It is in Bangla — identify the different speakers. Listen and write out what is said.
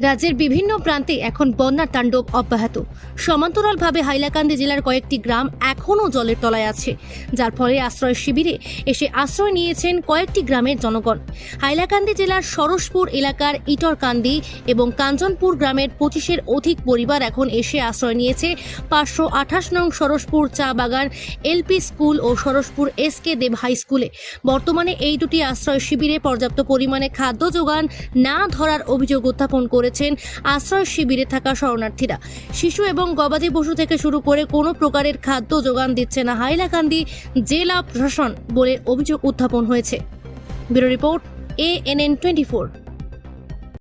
Speaker 1: রাজ্যের বিভিন্ন প্রান্তে এখন বন্যার তাণ্ডব অব্যাহত। সমান্তরালভাবে হাইলাকান্দি জেলার কয়েকটি গ্রাম এখনও জলের তলায় আছে। যার ফলে আশ্রয় শিবিরে এসে আশ্রয় নিয়েছেন কয়েকটি গ্রামের জনগণ। হাইলাকান্দি জেলার সরসপুর এলাকার ইটরকান্দি এবং কাঞ্চনপুর গ্রামের পঁচিশের অধিক পরিবার এখন এসে আশ্রয় নিয়েছে। পাঁচশো আঠাশ নং সরসপুর চা বাগান এলপি স্কুল ও Saraspur S K Deb high স্কুলে। বর্তমানে এই দুটি আশ্রয় শিবিরে পর্যাপ্ত পরিমাণে খাদ্য যোগান না ধরার অভিযোগ উত্থাপন করেছেন আশ্রয় শিবিরে থাকা শরণার্থীরা। শিশু এবং গবাদি পশু থেকে শুরু করে কোনো প্রকারের খাদ্য যোগান দিচ্ছে না হাইলাকান্দি জেলা প্রশাসন বলে অভিযোগ উত্থাপন হয়েছে। Bureau report A N N twenty four.